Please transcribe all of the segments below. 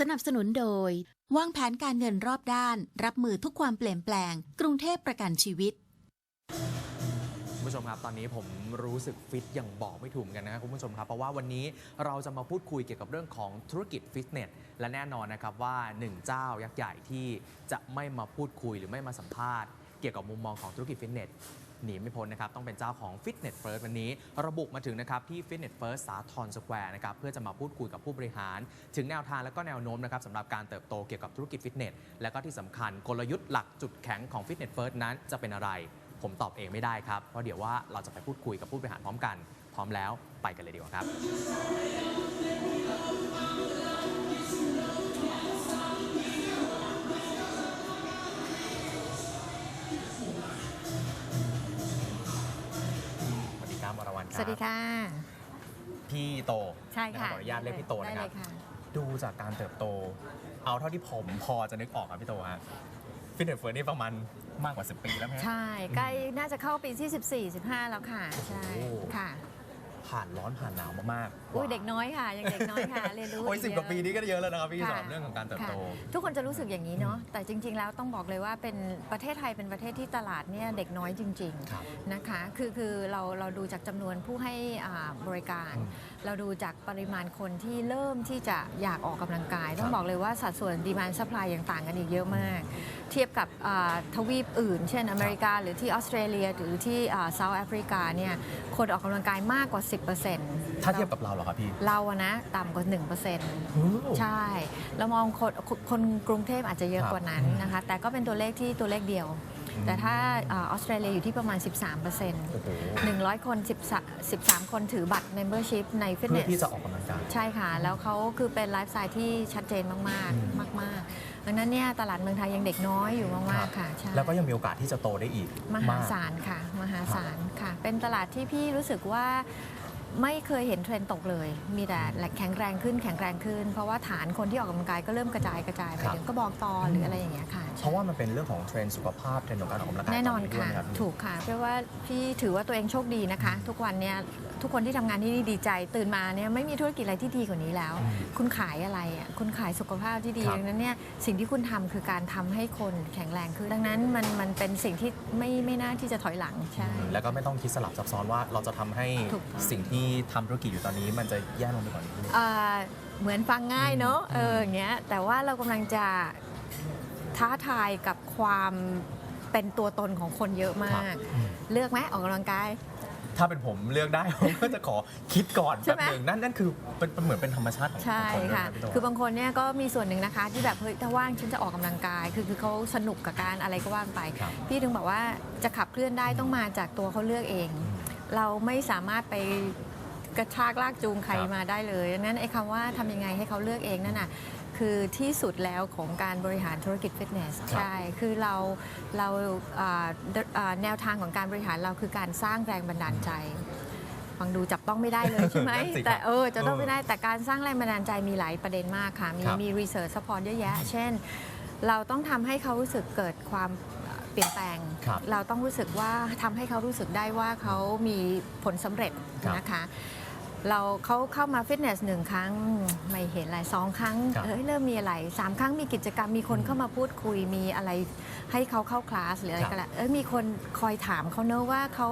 สนับสนุนโดย วางแผนการเงินรอบด้าน รับมือทุกความเปลี่ยนแปลง กรุงเทพประกันชีวิตคุณผู้ชมครับ ตอนนี้ผมรู้สึกฟิตอย่างบอกไม่ถูกกันนะครับคุณผู้ชมครับ เพราะว่าวันนี้เราจะมาพูดคุยเกี่ยวกับเรื่องของธุรกิจฟิตเนส และแน่นอนนะครับว่าหนึ่งเจ้ายักษ์ใหญ่ที่จะไม่มาพูดคุยหรือไม่มาสัมภาษณ์ เกี่ยวกับมุมมองของธุรกิจฟิตเนส หนีไม่พ้นนะครับต้องเป็นเจ้าของ Fitness First วันนี้ ระบุมาถึงนะครับที่ Fitness First สาทรสแควร์นะครับเพื่อจะมาพูดคุยกับผู้บริหาร ถึงแนวทางและก็แนวโน้มนะครับสำหรับการเติบโตเกี่ยวกับธุรกิจฟิตเนสและก็ที่สำคัญกลยุทธ์หลักจุดแข็งของ Fitness First นั้นจะเป็นอะไร ผมตอบเองไม่ได้ครับเพราะเดี๋ยวว่าเราจะไปพูดคุยกับผู้บริหารพร้อมกัน พร้อมแล้วไปกันเลยดีกว่าครับ สดีครับวรวรรณครับสวัสดีค่ะ พี่โตใช่ค่ะนรับขออนุญาตเรียกพี่โตได้นะครับเลยค่ะดูจากการเติบโต เอาเท่าที่ผมพอจะนึกออกครับพี่โตฮะฟิตเนสเฟิร์นี่ประมาณมากกว่า 10 ปีแล้วไหมฮะใช่ ใกล้น่าจะเข้าปีที่ 14 15 แล้วค่ะ ใช่โอ้ค่ะ ผ่านร้อนผ่านหนาวมามากๆอุ้ยเด็กน้อยค่ะยังเด็กน้อยค่ะเรียนรู้โอ้ยสิบเยกว่าปีนี้ก็เยอะแล้วนะครับพี่ค่ะสำหรับเรื่องของการเติบโตค่ะทุกคนจะรู้สึกอย่างนี้เนาะแต่จริง ๆ แล้วต้องบอกเลยว่าเป็นประเทศไทยเป็นประเทศที่ตลาดเนี่ยเด็กน้อยจริงครับๆนะคะคือคือเราเราดูจากจำนวนผู้ให้อ่าบริการอืมเราดูจากปริมาณคนที่เริ่มที่จะอยากออกกำลังกาย ต้อคงรับบอกเลยว่าสัดส่วนดีมานซัพพลายยังต่างกันอีกเยอะมาก เทียบกับอ่าทวีปอื่น เช่นอเมริกา หรือที่ออสเตรเลีย หรือที่เซาท์แอฟริกาเนี่ยคนออกกำลังกายมากกว่า 10%ถ้าเทียบกับเราเหรอครับพี่ เราอะนะต่ำกว่า 1%ใช่ เรามองคนคนคนกรุงเทพอาจจะเยอะครับกว่านั้นนะคะแต่ก็เป็นตัวเลขที่ตัวเลขเดียวอืมแต่ถ้าเออออสเตรเลียอยู่ที่ประมาณ 13%โอ้โห100 คน13 13 คนถือบัตร membership ในฟิตเนเพื่อสที่จะออกกำลังกายใช่ค่ะ แล้วเขาคือเป็นไลฟ์สไตล์ที่ชัดเจนมากอืมๆมาก ๆ ดังนั้นเนี่ยตลาดเมืองไทยยังเด็กน้อยอยู่มากๆค่ะใช่แล้วก็ยังมีโอกาสที่จะโตได้อีกมหาศาลค่ะ มหาศาลค่ะ เป็นตลาดที่พี่รู้สึกว่า ไม่เคยเห็นเทรนด์ตกเลย มีแต่แข็งแรงขึ้นแข็งแรงขึ้น เพราะว่าฐานคนที่ออกกำลังกายก็เริ่มกระจายกระจายไปครับเดี๋ยวก็บอกต่อหรืออะไรอย่างเงี้ยค่ะ เพราะว่ามันเป็นเรื่องของเทรนด์สุขภาพเทรนด์ของการออกกำลังกายแน่นอนตด้วยค่ะไหมรับพี่ถูกค่ะเพราะว่าพี่ถือว่าตัวเองโชคดีนะคะ ทุกวันเนี่ยทุกคนที่ทำงานที่นี่ดีใจ ตื่นมาเนี่ยไม่มีธุรกิจอะไรที่ดีกว่านี้แล้วอืมคุณขายอะไรอะคุณขายสุขภาพที่ดีครับดังนั้นเนี่ยสิ่งที่คุณทำคือการทำให้คนแข็งแรงขึ้นดังนั้นมันมันเป็นสิ่งที่ไม่ไม่น่าที่จะถอยหลังใช่แล้วก็ไม่ต้องคิดสลับซับซ้อนว่าเราจะทำให้ถูกต้องสิ่งที่ทำธุรกิจอยู่ตอนนี้มันจะแย่ลงไปกว่านี้อ่าเหมือนฟังง่ายเนอะอืมเอออย่างเงี้ยแต่ว่าเรากำลังจะท้าทายกับความเป็นตัวตนของคนเยอะมากอืมเลือกไหมออกกำลังกาย ถ้าเป็นผมเลือกได้ผมก็จะขอคิดก่อนใช่แป๊บไหมหนึ่งนั่นนั่นคือเป็นเป็นเหมือนเป็นธรรมชาติของใช่ของคนด้วยค่ะนพี่โตคือบางคนเนี่ยก็มีส่วนหนึ่งนะคะ ที่แบบเฮ้ยถ้าว่างฉันจะออกกำลังกาย คือคือเขาสนุกกับการอะไรก็ว่างไปครับพี่ถึงบอกว่าจะขับเคลื่อนได้ต้องมาจากตัวเขาเลือกเองอืมเราไม่สามารถไป กระชากลากจูงใครครับมาได้เลยดังนั้นไอ้คำว่าทำยังไงให้เขาเลือกเองนั่นน่ะคือที่สุดแล้วของการบริหารธุรกิจฟิตเนสครับใช่ คือเราเราอ่าเดอ่าแนวทางของการบริหารเราคือการสร้างแรงบันดาลใจฟังดูจับต้องไม่ได้เลยใช่ไหมนั่นสิครับแต่เออจะต้องเออไม่ได้แต่การสร้างแรงบันดาลใจมีหลายประเด็นมากค่ะ มีครับมีรีเสิร์ชซัพพอร์ตเยอะแยะ เช่น เราต้องทำให้เขารู้สึกเกิดความเปลี่ยนแปลงครับเราต้องรู้สึกว่าทำให้เขารู้สึกได้ว่าเขามีผลสำเร็จครับนะคะ เราเขาเข้ามาฟิตเนสหนึ่งครั้งไม่เห็นอะไรสองครั้งครับ เอ้ยเริ่มมีอะไรสามครั้งมีกิจกรรมมีคนอืมเข้ามาพูดคุยมีอะไรให้เขาเข้าคลาสหรืออะไรครับก็แล้วเอ้ยมีคนคอยถามเขาเนอะว่าเขา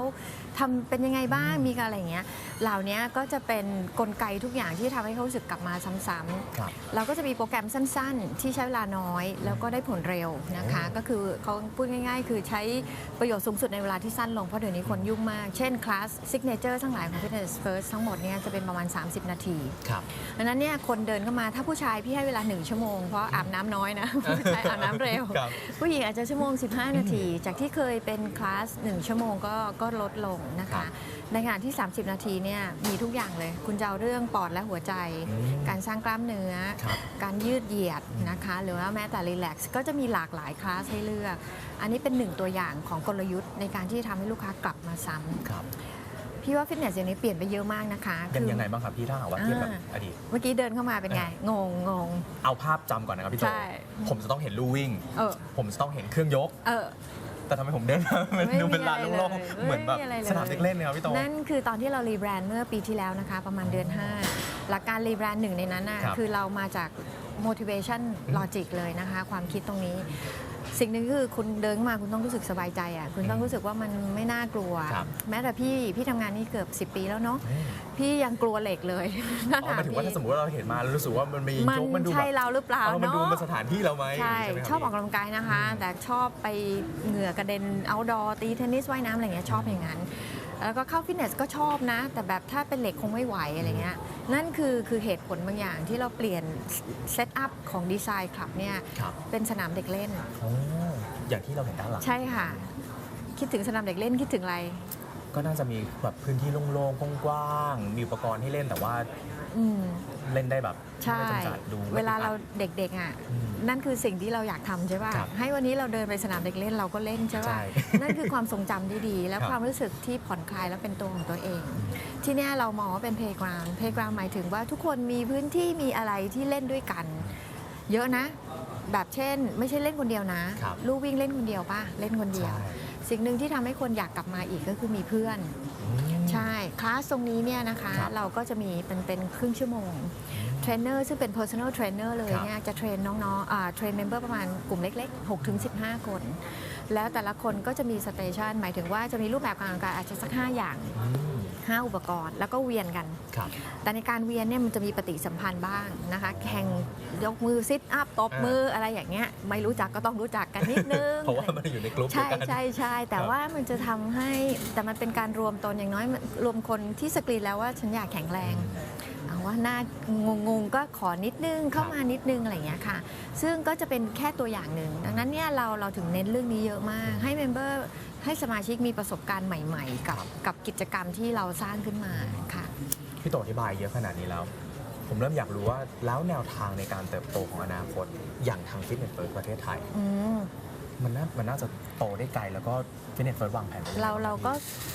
ทำเป็นยังไงบ้างมีอะไรอย่างเงี้ยเหล่านี้ก็จะเป็นกลไกทุกอย่างที่ทำให้เขารู้สึกกลับมาซ้ำๆ ครับ เราก็จะมีโปรแกรมสั้นๆ ที่ใช้เวลาน้อย แล้วก็ได้ผลเร็วนะคะโอ้ก็คือเขาพูดง่ายๆ คือใช้ประโยชน์สูงสุดในเวลาที่สั้นลง เพราะเดี๋ยวนี้คนยุ่งมาก เช่น คลาสซิกเนเจอร์ทั้งหลายของ Fitness First ทั้งหมดเนี่ยจะเป็นประมาณ 30 นาทีครับดังนั้นเนี่ยคนเดินเข้ามาถ้าผู้ชายพี่ให้เวลา 1 ชั่วโมง เพราะอาบน้ำน้อยนะผู้ชายอาบน้ำเร็วครับผู้หญิงอาจจะชั่วโมง 15 นาที จากที่เคยเป็นคลาส 1 ชั่วโมงก็ก็ลดลงนะครัคะบในงานที่ 30 นาทีเนี่ยมีทุกอย่างเลย คุณจะเอาเรื่องปอดและหัวใจอืมการสร้างกล้ามเนื้อครับการยืดเหยียดนะคะ หรือว่าแม้แต่รีแลกซ์ก็จะมีหลากหลายคลาสให้เลือก อันนี้เป็นหนึ่งตัวอย่างของกลยุทธ์ในการที่ทำให้ลูกค้ากลับมาซ้ำครับ พี่ว่าฟิตเนสอย่างนี้เปลี่ยนไปเยอะมากนะคะยังคือยังไงบ้างครับพี่ถ้าหากว่าเทียบกับอ่าอดีต เมื่อกี้เดินเข้ามาเป็นไง งงงงเอาภาพจำก่อนนะครับพี่โตใช่ผมจะต้องเห็นลู่วิ่งเออผมจะต้องเห็นเครื่องยกเออแต่ทำไมผมเดินมามันไม่มีดูเป็นลานอะไรโล่งเลยๆเหมือนแบบไม่มีอะไรเลยสนามเด็กเล่นเลยครับพี่โตนั่นคือตอนที่เรารีแบรนด์เมื่อปีที่แล้วนะคะ ประมาณเดือน 5 หลักการรีแบรนด์หนึ่งในนั้นน่ะครับคือเรามาจาก motivation logic เลยนะคะ ความคิดตรงนี้ สิ่งหนึ่งคือคุณเดินเข้ามาคุณต้องรู้สึกสบายใจอะคุณต้องรู้สึกว่ามันไม่น่ากลัว ครับ แม้แต่พี่พี่ทำงานนี่เกือบ 10 ปีแล้วเนาะอืมพี่ยังกลัวเหล็กเลยอ๋อหมายถึงว่าถ้าสมมติว่าเราเห็นมาแล้วรู้สึกว่ามันมีมันโจ๊กมันดูใช่แบบเราหรือเปล่าเออมันเนาะดูเป็นสถานที่เราไหมใช่ ไหมครับชอบออกพี่กำลังกายนะคะ อืมแต่ชอบไปเหงื่อกระเด็นเอาดอตีเทนนิสว่ายน้ำอะไรเงี้ยชอบอย่างนั้น แล้วก็เข้าฟิตเนสก็ชอบนะ แต่แบบถ้าเป็นเหล็กคงไม่ไหวอะไรเงี้ยนั่นคือคือเหตุผลบางอย่างที่เราเปลี่ยนเซตอัพของดีไซน์คลับเนี่ยครับเป็นสนามเด็กเล่น โอ้อย่างที่เราเห็นด้านหลัง ใช่ค่ะ คิดถึงสนามเด็กเล่นคิดถึงอะไร ก็น่าจะมีแบบพื้นที่โล่งๆกว้างๆมีอุปกรณ์ให้เล่นแต่ว่าอืม เล่นได้แบบใช่ไม่จำกัดดูไม่เวลาอึดอัดเราเด็กๆอะอืมนั่นคือสิ่งที่เราอยากทำใช่ป่ะครับให้วันนี้เราเดินไปสนามเด็กเล่นเราก็เล่นใช่ป่ะใช่นั่นคือความทรงจำที่ดี และครับ ความรู้สึกที่ผ่อนคลายและเป็นตัวของตัวเอง ที่เนี่ยเรามองว่าเป็นเพล y g กราวน์เพล y g กราวน์หมายถึงว่าทุกคนมีพื้นที่มีอะไรที่เล่นด้วยกัน เยอะนะ แบบเช่น ไม่ใช่เล่นคนเดียวนะ ครับ ลูกวิ่งเล่นคนเดียวป่ะเล่นคนเดียว ใช่สิ่งหนึ่งที่ทำให้คนอยากกลับมาอีกก็คือมีเพื่อน อืมใช่ คลาสตรงนี้เนี่ยนะคะครับเราก็จะมีเป็นเป็นครึ่งชั่วโมง เทรนเนอร์ซึ่งเป็น personal trainer เลยครับเนี่ยจะเทรนน้องๆอ่าเทรนเมมเบอร์ประมาณกลุ่มเล็กๆ6ถึง15 คน แล้วแต่ละคนก็จะมีสเตชันหมายถึงว่าจะมีรูปแบบการออกกำลังกายอาจจะสัก 5 อย่างอืม 5 อุปกรณ์ แล้วก็เวียนกัน ครับแต่ในการเวียนเนี่ยมันจะมีปฏิสัมพันธ์บ้างนะคะแข่งยกมือซิทอัพตบมืออะไรอย่างเงี้ยไม่รู้จักก็ต้องรู้จักกันนิดนึง เพราะว่ามันอยู่ในกลุ่มเดียใช่วกัน ใช่ใช่แต่ครับว่ามันจะทำให้แต่มันเป็นการรวมตนอย่างน้อยมันรวมคนที่สกรีนแล้วว่าฉันอยากแข็งแรงเอาว่าหน้างงๆก็ขอนิดนึงเข้ามานิดนึงอะไรอย่างเงี้ยค่ะ ซึ่งก็จะเป็นแค่ตัวอย่างหนึ่งดังนั้นเนี่ยเราเราถึงเน้นเรื่องนี้เยอะมากให้เมมเบอร์ ให้สมาชิกมีประสบการณ์ใหม่ ๆ กับกับกิจกรรมที่เราสร้างขึ้นมาค่ะ พี่โตอธิบายเยอะขนาดนี้แล้ว ผมเริ่มอยากรู้ว่าแล้วแนวทางในการเติบโตของอนาคตอย่างทางฟิตเนสเฟิร์สประเทศไทย อืม มันน่ามันน่าจะโตได้ไกลแล้วก็ฟิตเนสเฟิร์สวางแผนไว้ยังไงเราบ้งเราก็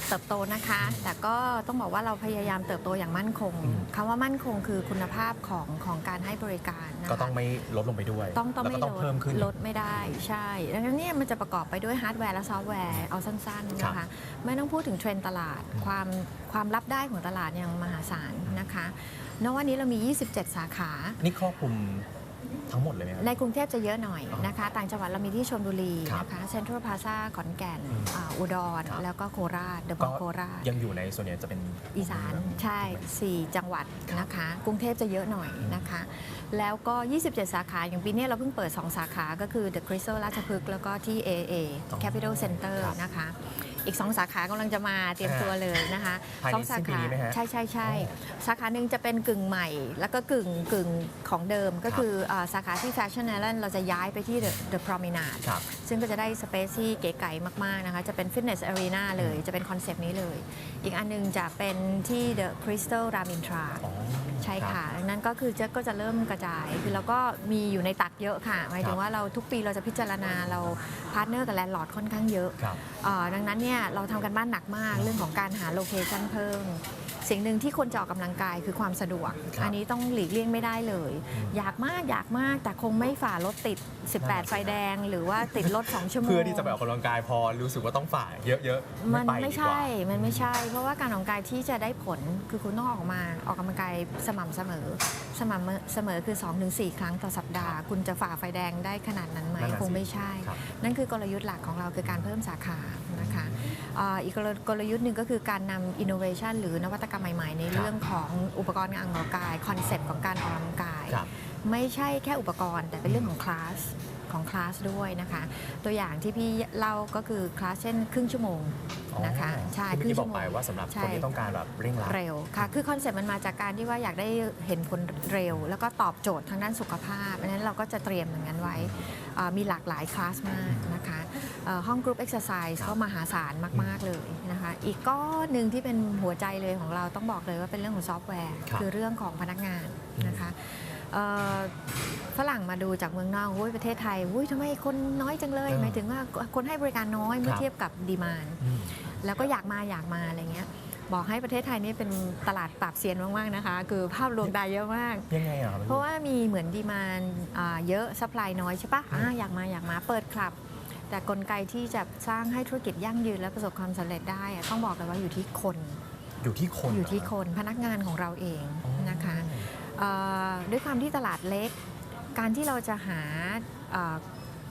เติบโตนะคะ แต่ก็ต้องบอกว่าเราพยายามเติบโตอย่างมั่นคงอืมคำว่ามั่นคงคือคุณภาพของของการให้บริการนะคะ ก็ต้องไม่ลดลงไปด้วยต้องต้องแล้วไม่ก็ต้องลดเพิ่มขึ้น ลดไม่ได้ใช่ ดังนั้นเนี่ยมันจะประกอบไปด้วยฮาร์ดแวร์และซอฟต์แวร์ เอาสั้น ๆ นะครัคะบไม่ต้องพูดถึงเทรนด์ตลาดอืมความความรับได้ของตลาดยังมหาศาลนะคะณวันนี้เรามี 27 สาขา นี่ครอบคลุม ทั้งหมดเลยไหมครับ ในกรุงเทพจะเยอะหน่อยอ๋อนะคะ ต่างจังหวัดเรามีที่ชลบุรีครับนะคะ เซ็นทรัลพลาซาขอนแก่นอืมอ่าอุดร ครับ แล้วก็โคราช เดอะมก็อลล์โคราช ยังอยู่ในส่วนใหญ่จะเป็นอีสาน ใช่ 4 จังหวัดนะคะ กรุงเทพจะเยอะหน่อยนะคะ แล้วก็ 27 สาขา อย่างปีนี้เราเพิ่งเปิด 2 สาขา ก็คือ The Crystal ราชพฤกษ์แล้วก็ที่ AA อ๋อ Capital Center ครับนะคะ อีก 2 สาขากำลังจะมาเตรียมตัวเลยนะคะภายในสองสาสิ้นปีขานี้ไหมฮะใช่ใช่ใช่อ๋อสาขาหนึ่งจะเป็นกึ่งใหม่ แล้วก็กึ่งกึ่งของเดิมก็ครับ คืออาสาขาที่ Fashion Island เราจะย้ายไปที่ The, The Promenade ครับ ซึ่งก็จะได้สเปซที่เก๋ไก่มาก ๆ นะคะ จะเป็นฟิตเนส a ารีนาเลย จะเป็นคอนเซปต์นี้เลย อีกอันหนึงจะเป็นที่ The Crystal Ramintra อ๋อใช่รับ ค่ะดังนั้นก็คือจะก็จะเริ่มกระจาย คือเราก็มีอยู่ในตักเยอะค่ะ หมายถึครังบ ว่าเราทุกปีเราจะพิจารณาเราพาร์ทเนอร์กับแลนด์ลอร์ดค่อนข้างเยอะ ครับ เอ่อดังนั้นเนี่ยเราทำกันบ้านหนักมากเรื่องของการหาโลเคชันเพิ่ม สิ่งหนึ่งที่คนจะออกกำลังกายคือความสะดวก ครับอันนี้ต้องหลีกเลี่ยงไม่ได้เลยอืมอยากมากอยากมากแต่คงไม่ฝ่ารถติด 18 ไฟแดง หรือว่าติดรถ 2 ชั่วโมง เพื่อที่จะไปออกกำลังกายพอรู้สึกว่าต้องฝ่าเยอะๆมันไปไม่ดีกว่า ใช่ มันไม่ใช่ เพราะว่าการออกกำลังกายที่จะได้ผลคือคุณต้องออกมาออกกำลังกายสม่ำเสมอ สม่ำเสมอคือ 2-4 ครั้งต่อสัปดาห์ คุณจะฝ่าไฟแดงได้ขนาดนั้นไหมนั่นน่ะคงสิไม่ใช่ครับ นั่นคือกลยุทธ์หลักของเราคือการเพิ่มสาขานะคะ อ่าอีกกลกลยุทธ์หนึ่งก็คือการนำอินโนเวชันหรือนวัตกรรมใหม่ๆ ในเรื่องของอุปกรณ์การออกกำลังกายคอนเซ็ปต์ของการออกกำลังกายครับไม่ใช่แค่อุปกรณ์ แต่เป็นเรื่องของคลาสของคลาสด้วยนะคะ ตัวอย่างที่พี่เล่าก็คือคลาสเช่นครึ่งชั่วโมงนะคะอ๋อใช่ที่คเมื่รึ่องกี้บชั่อวกโมงไปว่าสำหรับใช่คนที่ต้องการแบบเร่งรัดเร็วค่ะ คือคอนเซ็ปต์มันมาจากการที่ว่าอยากได้เห็นผลเร็ว แล้วก็ตอบโจทย์ทางด้านสุขภาพเพราะฉะนั้นเราก็จะเตรียมอย่างนั้นไว้อ่ามีหลากหลายคลาสมากนะคะเอ่อ ห้องกรุ๊ปเอ็กซ์ไซส์ครับก็มหาศาลมาก ๆ เลยนะคะ อีกก้อนหนึ่งที่เป็นหัวใจเลยของเราต้องบอกเลยว่าเป็นเรื่องของซอฟต์แวร์ครับคือเรื่องของพนักงานนะคะเอ่อฝรั่งมาดูจากเมืองนอกโอ้ยประเทศไทยโอ้ยทำไมคนน้อยจังเลยเออหมายถึงว่าคนให้บริการน้อยเมื่คอรับเทียบกับดีมานอืมแล้วก็อยากมาอยากมาอะไรเงี้ยบอกให้ประเทศไทยนี่เป็นตลาดปราบเซียนมาก ๆ นะคะ คือภาพลวงตาเยอะมากยังไงอะครับเพราะว่ามีเหมือนดีมานเยอะสป라이น้อยใช่ปะอ่าอยากมาอยากมาเปิดคลับ แต่กลไกที่จะสร้างให้ธุรกิจยั่งยืนและประสบความสำเร็จได้อะต้องบอกเลยว่าอยู่ที่คน อยู่ที่คนอยู่ที่เหรคนพนักงานของเราเองอ๋อนะคะเอ่อด้วยความที่ตลาดเล็ก การที่เราจะหาเอ่อ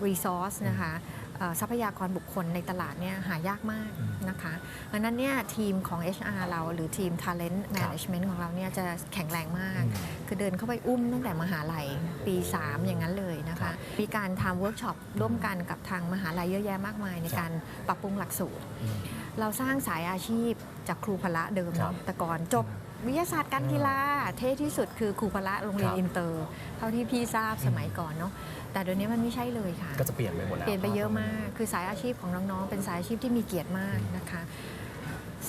resource นะคะเอ่อ ทรัพยากรบุคคลในตลาดเนี่ยหายากมากอืมนะคะดังนั้นเนี่ยทีมของ HR เราหรือทีม talent management ของเราเนี่ยจะแข็งแรงมากอืมคือเดินเข้าไปอุ้มตั้งแต่มหาลัยปี 3 อย่างนั้นเลยนะครัคะบมีการทำเวิร์กช็อปร่วมกันกับทางมหาลัยเยอะแยะมากมายในครับการปรับปรุงหลักสูตรอืมเราสร้างสายอาชีพจากครูพละเดิมครับเนาะแต่ก่อนจบ วิทยาศาสตร์การกีฬาเท่ที่สุดคือครูพละโรงเรียนครับอินเตอร์เท่าที่พี่ทราบสมัยก่อนเนาะแต่เดี๋ยวนี้มันไม่ใช่เลยค่ะ ก็จะเปลี่ยนไปหมดแล้วเปลี่ยนไปเยอะมาก คือสายอาชีพของน้องๆ เป็นสายอาชีพที่มีเกียรติมากนะคะ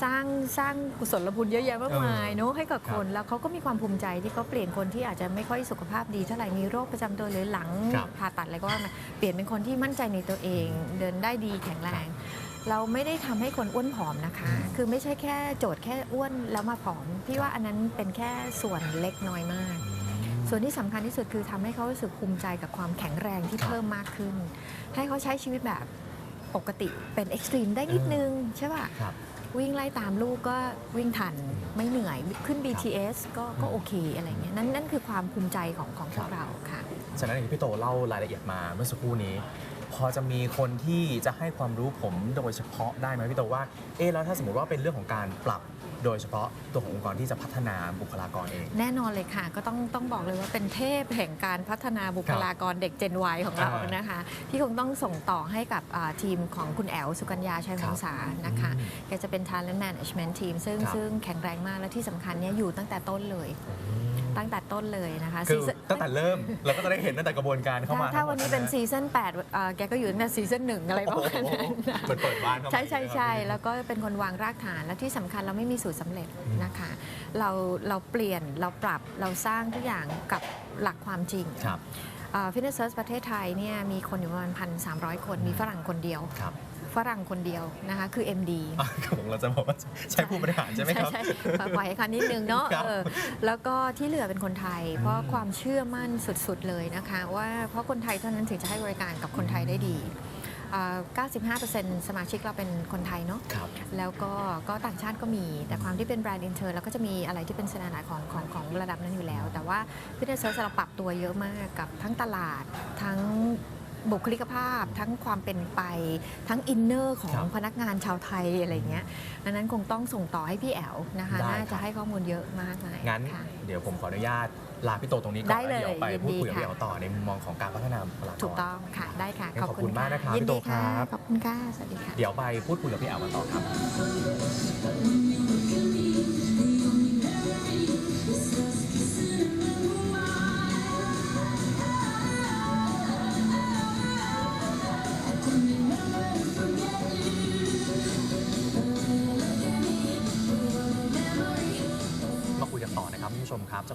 สร้างสร้างกุศลบุญเยอะแยะมากมายเนาะให้กับคนแล้วเขาก็มีความภูมิใจที่เขาเปลี่ยนคนที่อาจจะไม่ค่อยสุขภาพดีเท่าไหร่มีโรคประจำตัวหรือหลังครับผ่าตัดอะไรก็ว่ามาเปลี่ยนเป็นคนที่มั่นใจในตัวเอง เดินได้ดีแข็งแรง เราไม่ได้ทำให้คนอ้วนผอมนะคะอืมคือไม่ใช่แค่โจทย์แค่อ้วนแล้วมาผอม พี่ว่าอันนั้นเป็นแค่ส่วนเล็กน้อยมาก ส่วนที่สำคัญที่สุดคือทำให้เขารู้สึกภูมิใจกับความแข็งแรงที่ครับเพิ่มมากขึ้น ให้เขาใช้ชีวิตแบบปกติเป็นเอ็กซ์ตรีมได้นิดนึงใช่ป่ะครับวิ่งไล่ตามลูกก็วิ่งทันไม่เหนื่อยขึ้น BTS ก็ก็โอเคอะไรเงี้ยนั่นนั่นคือความภูมิใจของของพวกเราค่ะฉะนั้นอย่างที่พี่โตเล่ารายละเอียดมาเมื่อสักครู่นี้ พอจะมีคนที่จะให้ความรู้ผมโดยเฉพาะได้ไหมพี่โตว่าเอ๊ะแล้วถ้าสมมติว่าเป็นเรื่องของการปรับโดยเฉพาะตัวขององค์กรที่จะพัฒนาบุคลากรเอง แน่นอนเลยค่ะ ก็ต้องต้องบอกเลยว่าเป็นเทพแห่งการพัฒนาบุคลากรเด็ก Gen Y ของเราอ่านนะคะ ที่คงต้องส่งต่อให้กับอ่าทีมของคุณแอลสุกัญญาชัยวงศานะคะอืมแกจะเป็น Talent Management Team ซึ่งครับซึ่งแข็งแรงมากและที่สำคัญเนี่ยอยู่ตั้งแต่ต้นเลย ตั้งแต่ต้นเลยนะคะคือซีซั่นตั้งแต่เริ่มเราก็จะได้เห็นตั้งแต่กระบวนการเข้าถ้ามาถ้าวันนี้เป็นทั้งหมดซีซั่น8อ่าแกก็อยู่ตั้งแต่ซีซั่นหนึ่งอะไรประมาณโอ้โหนั้นนะเหมือนเปิดบ้านเข้ามาใช่ใช่ใช่นะครับแล้วก็เป็นคนวางรากฐานและที่สำคัญเราไม่มีสูตรสำเร็จนะคะ เราเราเปลี่ยนเราปรับเราสร้างทุกอย่างกับหลักความจริง ครับ ฟิตเนสเซิร์ชประเทศไทยเนี่ยมีคนอยู่ประมาณพันสามคนมีฝรั่งคนเดียว ครับ ฝรั่งคนเดียวนะคะคือ MD อะครับผมเราจะบอกว่าใช้ผู้บริหารใช่ไหมครับ ใช่ใช่ปล่อยให้คันนิดนึงเนาะครับเออแล้วก็ที่เหลือเป็นคนไทย เพราะอืมความเชื่อมั่นสุดๆเลยนะคะ ว่าเพราะคนไทยเท่านั้นถึงจะให้บริการกับคนไทยได้ดีอ่า95%สมาชิกเราเป็นคนไทยเนาะครับแล้วก็ก็ต่างชาติก็มี แต่ความที่เป็นแบรนด์อินเตอร์แล้วก็จะมีอะไรที่เป็นสแตนดาร์ดของของของระดับนั้นอยู่แล้ว แต่ว่าฟิตเนสเซิร์ชเราปรับตัวเยอะมากกับทั้งตลาดทั้ง บุคลิกภาพ ทั้งความเป็นไป ทั้งอินเนอร์ของครับพนักงานชาวไทยอะไรเงี้ยดังนั้นคงต้องส่งต่อให้พี่แอลนะคะได้น่าครัจะบให้ข้อมูลเยอะมากมายงั้นค่ะเดี๋ยวผมขออนุญาตลาพี่โตตรงนี้ก่อนได้แล้วเลยเดี๋ยวไปยินพูดดีคุยกับค่ะพี่เอ๋ต่อในมุมมองของการพัฒนาบุคลากรถูกต้องค่ะได้ค่ะงั้นขอบคุณมากนะครับยินพี่โตดีค่ะครับขอบคุณค่ะสวัสดีค่ะเดี๋ยวไปพูดคุยกับพี่แอ๋วกันต่อครับ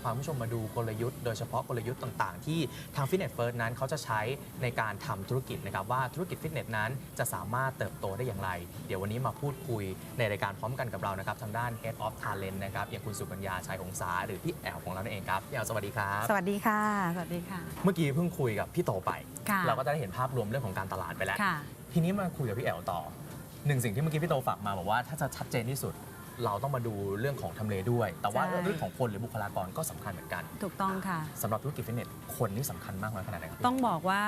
าคุณผู้ชมมาดูกลยุทธ์ โดยเฉพาะกลยุทธ์ต่างๆ ที่ทาง Fitness First นั้นเขาจะใช้ในการทำธุรกิจนะครับว่าธุรกิจฟิตเนสนั้นจะสามารถเติบโตได้อย่างไร เดี๋ยววันนี้มาพูดคุยในรายการพร้อมกันกับเรานะครับทางด้าน Head of Talent นะครับอย่างคุณสุกัญญาชัยองศาหรือพี่แอลของเรานั่นเองครับพี่แอลสวัสดีครับ สวัสดีค่ะ สวัสดีค่ะ เมื่อกี้เพิ่งคุยกับพี่โตไปค่ะเราก็จะได้เห็นภาพรวมเรื่องของการตลาดไปแล้วค่ะทีนี้มาคุยกับพี่แอลต่อหนึ่งสิ่งที่เมื่อกี้พี่โตฝากมาบอกว่าถ้าจะชัดเจนที่สุด เราต้องมาดูเรื่องของทำเลด้วย แต่ว่าใช่ เรื่องของคนหรือบุคลากรก็สำคัญเหมือนกันถูกต้องค่ะ สำหรับธุรกิจฟิตเนสคนนี่สำคัญมากน้อยขนาดไหนครับต้องบอกว่า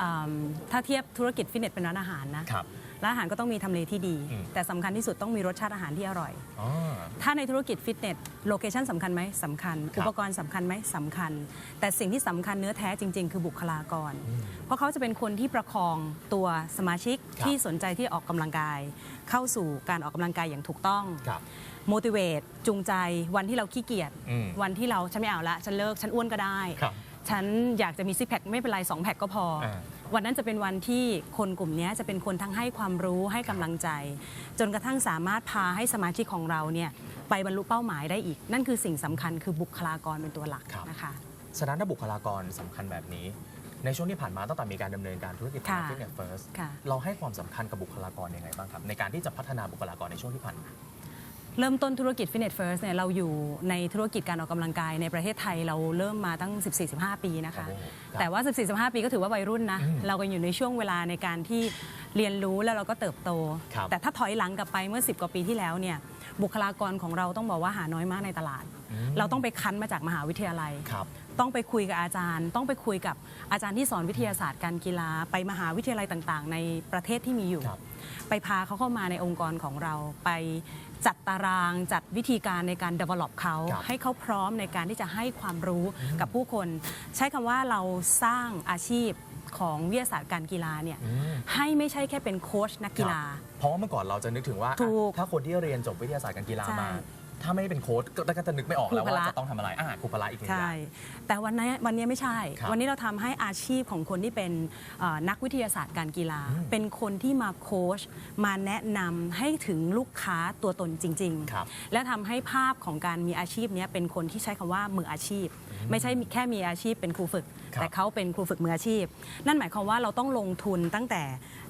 อืมถ้าเทียบธุรกิจฟิตเนสเป็นร้านอาหารนะ ครับ ร้านอาหารก็ต้องมีทำเลที่ดี อืม แต่สำคัญที่สุดต้องมีรสชาติอาหารที่อร่อย อ๋อ ถ้าในธุรกิจฟิตเนสโลเคชันสำคัญไหมสำคัญ ครับอุปกรณ์สำคัญไหมสำคัญ แต่สิ่งที่สำคัญเนื้อแท้จริง ๆ คือบุคลากรอืมเพราะเขาจะเป็นคนที่ประคองตัวสมาชิกครับ ที่สนใจที่ออกกำลังกาย เข้าสู่การออกกำลังกายอย่างถูกต้อง ครับ motivate จูงใจวันที่เราขี้เกียจอืม วันที่เราฉันไม่เอาละ ฉันเลิก ฉันอ้วนก็ได้ ครับ ฉันอยากจะมีซิกแพคไม่เป็นไร2แพคก็พออา วันนั้นจะเป็นวันที่คนกลุ่มนี้จะเป็นคนทั้งให้ความรู้ให้กำลังใจ จนกระทั่งสามารถพาให้สมาชิกของเราเนี่ยไปบรรลุเป้าหมายได้อีก นั่นคือสิ่งสำคัญคือบุคลากรเป็นตัวหลักครับนะคะฉะนั้นถ้าบุคลากรสำคัญแบบนี้ ในช่วงที่ผ่านมาตั้งแต่มีการดำเนินการธุรกิจค่ะฟิตเนสเฟิร์สค่ะเราให้ความสำคัญกับบุคลากรยังไงบ้างครับ ในการที่จะพัฒนาบุคลากรในช่วงที่ผ่านมา เริ่มต้นธุรกิจ Fitness First เนี่ยเราอยู่ในธุรกิจการออกกำลังกายในประเทศไทยเราเริ่มมาตั้ง 14-15 ปีนะคะโอ้โหครับแต่ว่า 14-15 ปีก็ถือว่าวัยรุ่นนะอืมเราก็อยู่ในช่วงเวลาในการที่เรียนรู้แล้วเราก็เติบโต ครับ แต่ถ้าถอยหลังกลับไปเมื่อ 10 กว่าปีที่แล้วเนี่ยบุคลากรของเราต้องบอกว่าหาน้อยมากในตลาดอืมเราต้องไปคั้นมาจากมหาวิทยาลัย ครับ ต้องไปคุยกับอาจารย์ ต้องไปคุยกับอาจารย์ที่สอนวิทยาศาสตร์การกีฬา ไปมหาวิทยาลัยต่างๆ ในประเทศที่มีอยู่ ครับ ไปพาเขาเข้ามาในองค์กรของเราไป จัดตารางจัดวิธีการในการ develop เขา ครับให้เขาพร้อมในการที่จะให้ความรู้กับผู้คน ใช้คำว่าเราสร้างอาชีพของวิทยาศาสตร์การกีฬาเนี่ยอืม ให้ไม่ใช่แค่เป็นโค้ชนักกีฬา ครับเพราะว่าเมื่อก่อนเราจะนึกถึงว่าถูกอะถ้าคนที่เรียนจบวิทยาศาสตร์การกีฬาใช่มา ถ้าไม่ได้เป็นโค้ชก็ก็จะนึกไม่ออกแล้วครูพว่าละจะต้องทำอะไรอ่าครูพละอีกหนึ่งอใช่ย่างแต่วันนี้วันนี้ไม่ใช่ ครับวันนี้เราทำให้อาชีพของคนที่เป็นเอ่อนักวิทยาศาสตร์การกีฬา อืมเป็นคนที่มาโค้ชมาแนะนำให้ถึงลูกค้าตัวตนจริง ครับและทำให้ภาพของการมีอาชีพเนี้ยเป็นคนที่ใช้คำว่ามืออาชีพ ไม่ใช่มีแค่มีอาชีพเป็นครูฝึก ครับแต่เขาเป็นครูฝึกมืออาชีพ นั่นหมายความว่าเราต้องลงทุนตั้งแต่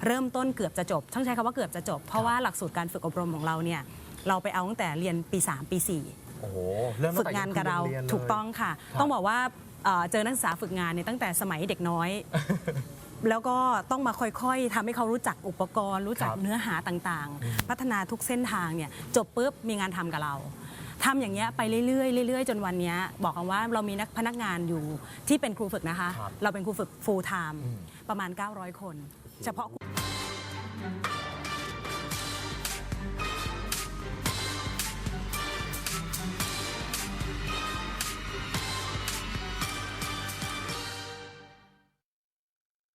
เริ่มต้นเกือบจะจบต้องใช้คำว่าเกือบจะจบ เพราะว่าหลักสูตรการฝึกอบรมของเราเนี่ย เราไปเอาตั้งแต่เรียนปี 3 ปี 4 โอ้โหเริ่มฝึตั้กแต่งานกับเรายังคือโยนลย ถูกต้องค่ะ ครับ ต้องบอกว่าเอ่อเจอนักศึกษาฝึกงานเนี่ยตั้งแต่สมัยเด็กน้อย แล้วก็ต้องมาค่อยๆทำให้เขารู้จักอุปกรณ์ รู้จักครับเนื้อหาต่างอืมๆพัฒนาทุกเส้นทางเนี่ยจบปุ๊บมีงานทำกับเราทำอย่างเงี้ยไปเรื่อยๆเรื่อยๆ จนวันเนี้ยบอกกันว่าเรามีนักพนักงานอยู่ที่เป็นครูฝึกนะคะ ครับเราเป็นครูฝึก full time อืม ประมาณ 900 คน เฉพาะ